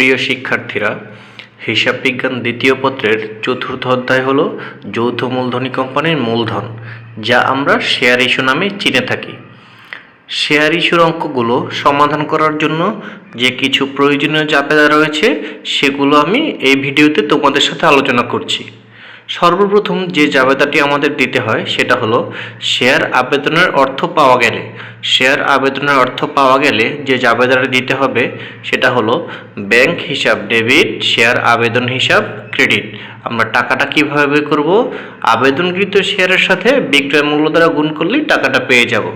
প্রিয় শিক্ষার্থীরা, হিসাব বিজ্ঞান দ্বিতীয় পত্রের চতুর্থ অধ্যায় হলো যৌথ মূলধনী কোম্পানির মূলধন, যা আমরা শেয়ার ইস্যু নামে চিনে থাকি। শেয়ার ইস্যুর অঙ্কগুলো সমাধান করার জন্য যে কিছু প্রয়োজনীয় চাপেদা রয়েছে, সেগুলো আমি এই ভিডিওতে তোমাদের সাথে আলোচনা করছি। সর্বপ্রথম যে জাবেদাটি আমাদের দিতে হয় সেটা হলো শেয়ার আবেদনের অর্থ পাওয়া গেলে। শেয়ার আবেদনের অর্থ পাওয়া গেলে যে জাবেদাটি দিতে হবে সেটা হলো ব্যাংক হিসাব, ডেবিট, শেয়ার আবেদন হিসাব, ক্রেডিট। আমরা টাকাটা কীভাবে বের করব? আবেদনকৃত শেয়ারের সাথে বিক্রয় মূল্য দ্বারা গুণ করলেই টাকাটা পেয়ে যাব।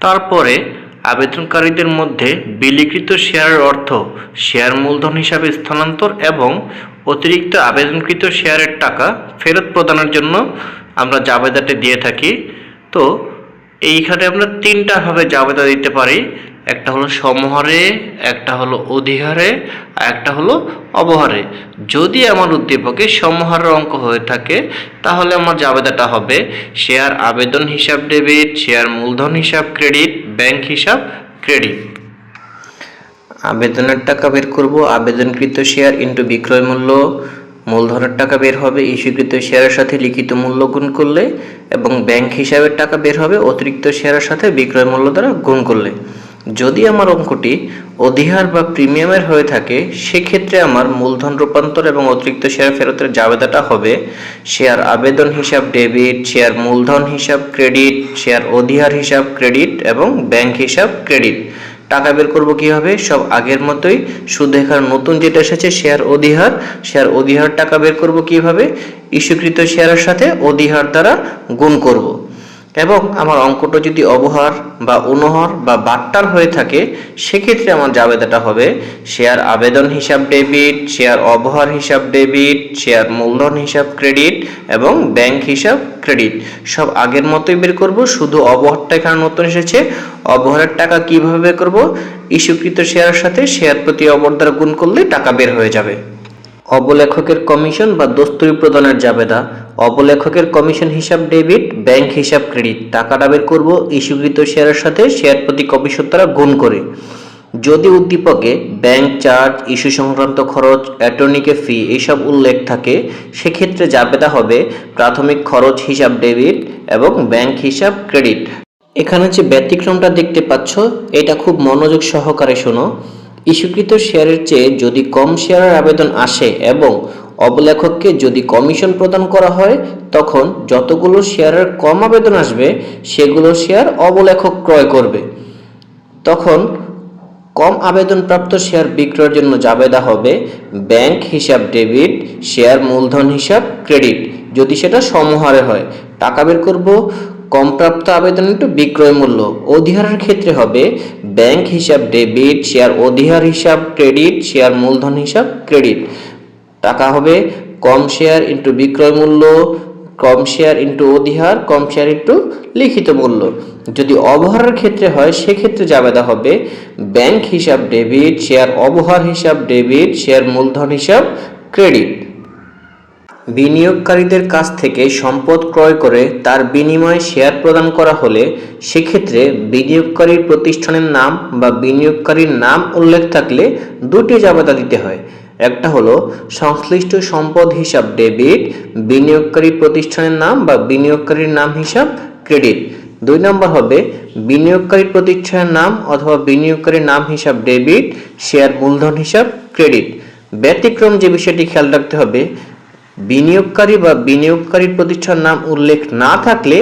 তারপরে আবেদনকারীদের মধ্যে বিলিকৃত শেয়ারের অর্থ শেয়ার মূলধন হিসাবে স্থানান্তর এবং অতিরিক্ত আবেদনকৃত শেয়ারের টাকা ফেরত প্রদানের জন্য আমরা জাবেদাটি দিয়ে থাকি। তো এইখানে আমরা তিনটাভাবে জাবেদা দিতে পারি। একটা হলো সমহারে, একটা হলো অধিহারে, আর একটা হলো অবহারে। যদি আমার উদ্দীপকে সমহারের অঙ্ক হয়ে থাকে, তাহলে আমার জাবেদাটা হবে শেয়ার আবেদন হিসাব ডেবিট শেয়ার মূলধন হিসাব ক্রেডিট ব্যাংক হিসাব ক্রেডিট আবেদনের টাকা বের করব, আবেদনকৃত শেয়ার ইন্টু বিক্রয় মূল্য। মূলধনের টাকা বের হবে, ইস্যুকৃত শেয়ারের সাথে লিখিত মূল্য গুণ করলে এবং ব্যাংক হিসাবের টাকা বের হবে, অতিরিক্ত শেয়ারের সাথে বিক্রয় মূল্য দ্বারা গুণ করলে। যদি আমার অঙ্কটি অধিহার বা প্রিমিয়ামের হয়ে থাকে, সেক্ষেত্রে আমার মূলধন রূপান্তর এবং অতিরিক্ত শেয়ার ফেরতের জাবেদাটা হবে শেয়ার আবেদন হিসাব ডেবিট শেয়ার মূলধন হিসাব ক্রেডিট শেয়ার অধিহার হিসাব ক্রেডিট এবং ব্যাংক হিসাব ক্রেডিট টাকা বের করব কীভাবে? সব আগের মতোই এখানে নতুন যেটা এসেছে শেয়ার অধিহার। শেয়ার অধিহার টাকা বের করব কীভাবে? ইস্যুকৃত শেয়ারের সাথে অধিহার দ্বারা গুণ করব। এবং আমার অঙ্কটা যদি অবহার বা অনুহার বা বাট্টার হয়ে থাকে, সেক্ষেত্রে আমার জাবেদাটা হবে শেয়ার আবেদন হিসাব ডেবিট শেয়ার অবহার হিসাব ডেবিট শেয়ার মূলধন হিসাব ক্রেডিট এবং ব্যাংক হিসাব ক্রেডিট সব আগের মতোই বের করব, শুধু অবহারটা এখানে নতুন এসেছে। অবহারের টাকা কীভাবে বের করব? ইস্যুকৃত শেয়ারের সাথে শেয়ার প্রতি অবর দ্বারা গুণ করলে টাকা বের হয়ে যাবে। অবলেখকের কমিশন বা দস্তুরি প্রদানের জাবেদা। অবলেখকের কমিশন হিসাব ডেবিট, ব্যাংক হিসাব ক্রেডিট। টাকাটা বের করব ইস্যুকৃত শেয়ারের সাথে, শেয়ার প্রতি কমিশন দ্বারা গুণ করে। যদি উদ্দীপকে ব্যাংক চার্জ, ইস্যু সংক্রান্ত খরচ, অ্যাটর্নিকে ফি এইসব উল্লেখ থাকে, সেক্ষেত্রে জাবেদা হবে প্রাথমিক খরচ হিসাব ডেবিট এবং ব্যাংক হিসাব ক্রেডিট। এখানে যে ব্যতিক্রমটা দেখতে পাচ্ছ, এটা খুব মনোযোগ সহকারে শোনো। ইস্যুকৃত শেয়ারের চেয়ে যদি কম শেয়ারের আবেদন আসে এবং অবলেখককে যদি কমিশন প্রদান করা হয়, তখন যতগুলো শেয়ারের কম আবেদন আসবে, সেগুলো শেয়ার অবলেখক ক্রয় করবে। তখন কম আবেদনপ্রাপ্ত শেয়ার বিক্রয়ের জন্য জাবেদা হবে ব্যাংক হিসাব ডেবিট, শেয়ার মূলধন হিসাব, ক্রেডিট। যদি সেটা সমহারে হয়, টাকা বের করব কম প্রাপ্ত আবেদন একটু বিক্রয় মূল্য। অধিহারের ক্ষেত্রে হবে ব্যাংক হিসাব ডেবিট, শেয়ার অধিহার হিসাব ক্রেডিট, শেয়ার মূলধন হিসাব ক্রেডিট। টাকা হবে কম শেয়ার ইন্টু বিক্রয় মূল্য, কম শেয়ার ইন্টু অধিহার, কম শেয়ার ইন্টু লিখিত মূল্য। যদি অবহারের ক্ষেত্রে হয়, সেক্ষেত্রে জাবেদা হবে ব্যাংক হিসাব ডেবিট, শেয়ার অবহার হিসাব ডেবিট, শেয়ার মূলধন হিসাব ক্রেডিট। বিনিয়োগকারীদের কাছ থেকে সম্পদ ক্রয় করে তার বিনিময়ে শেয়ার প্রদান করা হলে সেক্ষেত্রে বিনিয়োগকারীর প্রতিষ্ঠানের নাম বা বিনিয়োগকারীর নাম উল্লেখ থাকলে দুটি জাবেদা দিতে হয়। একটা হলো, সংশ্লিষ্ট সম্পদ হিসাব ডেবিট, বিনিয়োগকারী প্রতিষ্ঠানের নাম বা বিনিয়োগকারীর নাম হিসাব ক্রেডিট। দুই নম্বর হবে, বিনিয়োগকারী প্রতিষ্ঠানের নাম অথবা বিনিয়োগকারীর নাম হিসাব ডেবিট, শেয়ার মূলধন হিসাব ক্রেডিট। ব্যতিক্রম যে বিষয়টি খেয়াল রাখতে হবে বিনিয়োগকারী বা বিনিয়োগকারী প্রতিষ্ঠান নাম উল্লেখ না থাকলে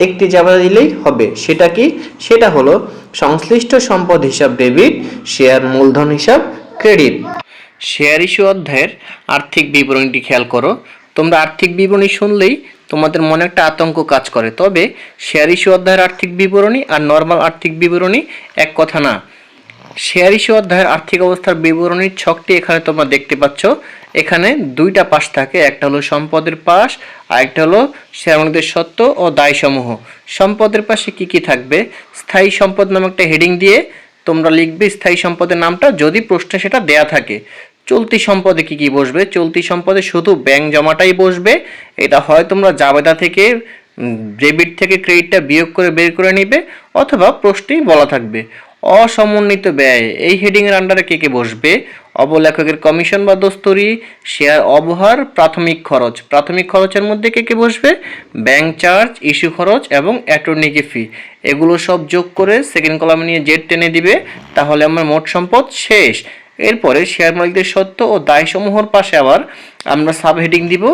একটি জাবেদা দিলেই হবে। সেটা কি? সেটা হলো সংশ্লিষ্ট সম্পদ হিসাব ডেবিট, শেয়ার মূলধন হিসাব, ক্রেডিট। শেয়ার ইস্যু অধ্যায়ের আর্থিক বিবরণীটি খেয়াল করো। তোমরা আর্থিক বিবরণী শুনলেই তোমাদের মনে একটা আতঙ্ক কাজ করে। তবে শেয়ার ইস্যু অধ্যায়ের আর্থিক বিবরণী আর নর্মাল আর্থিক বিবরণী এক কথা না। শেয়ার ইস্যু অধ্যায়ের আর্থিক অবস্থার বিবরণীর ছকটি এখানে তোমরা দেখতে পাচ্ছ। এখানে দুইটা পাশ থাকে, একটা হলো সম্পদের পাশ আর একটা হলো শেয়ার মালিকদের সত্ত্ব ও দায়সমূহ। সম্পদের পাশে কি কি থাকবে? স্থায়ী সম্পদ নামে একটা হেডিং দিয়ে তোমরা লিখবে স্থায়ী সম্পদের নামটা যদি প্রশ্নে সেটা দেয়া থাকে। চলতি সম্পদে কি কি বসবে? চলতি সম্পদে শুধু ব্যাংক জমাটাই বসবে। এটা হয় তোমরা জাবেদা থেকে ডেবিট থেকে ক্রেডিটটা বিয়োগ করে বের করে নিবে অথবা প্রশ্নেই বলা থাকবে। অসমন্বিত ব্যয়। এই হেডিংয়ের আন্ডারে কে কে বসবে? অবলেখকের কমিশন বা দস্তরি শেয়ার অবহার, প্রাথমিক খরচ। প্রাথমিক খরচের মধ্যে কে কে বসবে? ব্যাংক চার্জ ইস্যু খরচ এবং অ্যাটর্নিকি ফি এগুলো সব যোগ করে সেকেন্ড কলামে নিয়ে জেড টেনে দিবে। তাহলে আমার মোট সম্পদ শেষ। এরপরে শেয়ার মালিকদের সত্য ও দায়সমূহর পাশে আবার আমরা সাব হেডিং দিব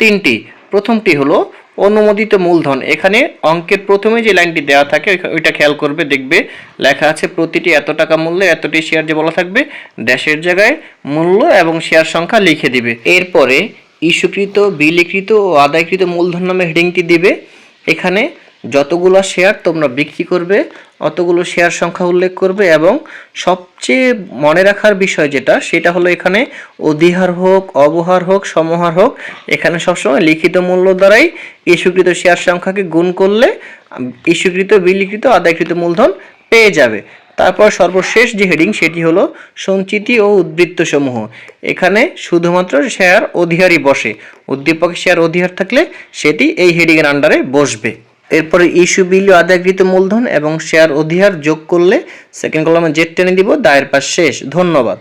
তিনটি। প্রথমটি হলো অনুমোদিত মূলধন। এখানে অঙ্কের প্রথমে যে লাইনটি দেওয়া থাকে ওইটা খেয়াল করবে, দেখবে লেখা আছে প্রতিটি এত টাকা মূল্যে এতটি শেয়ার যে বলা থাকবে ড্যাশের জায়গায় মূল্য এবং শেয়ার সংখ্যা লিখে দিবে। এরপরে ইস্যুকৃত, বিলিকৃত ও আদায়কৃত মূলধন নামে হেডিংটি দিবে। এখানে যতগুলো শেয়ার তোমরা বিক্রি করবে, অতগুলো শেয়ার সংখ্যা উল্লেখ করবে এবং সবচেয়ে মনে রাখার বিষয় যেটা, সেটা হলো এখানে অধিহার হোক, অবহার হোক, সমহার হোক, এখানে সবসময় লিখিত মূল্য দ্বারাই ইস্যুকৃত শেয়ার সংখ্যাকে গুণ করলে ইস্যুকৃত, বিলিকৃত, আদায়কৃত মূলধন পেয়ে যাবে। তারপর সর্বশেষ যে হেডিং, সেটি হলো সঞ্চিতি ও উদ্বৃত্ত সমূহ এখানে শুধুমাত্র শেয়ার অধিহারই বসে। উদ্দীপক শেয়ার অধিহার থাকলে সেটি এই হেডিংয়ের আন্ডারে বসবে। এরপরে ইস্যু বিলিও আদায়কৃত মূলধন এবং শেয়ার অধিহার যোগ করলে সেকেন্ড কলামে জেড টেনে দিব, দায়ের পাশ শেষ। ধন্যবাদ।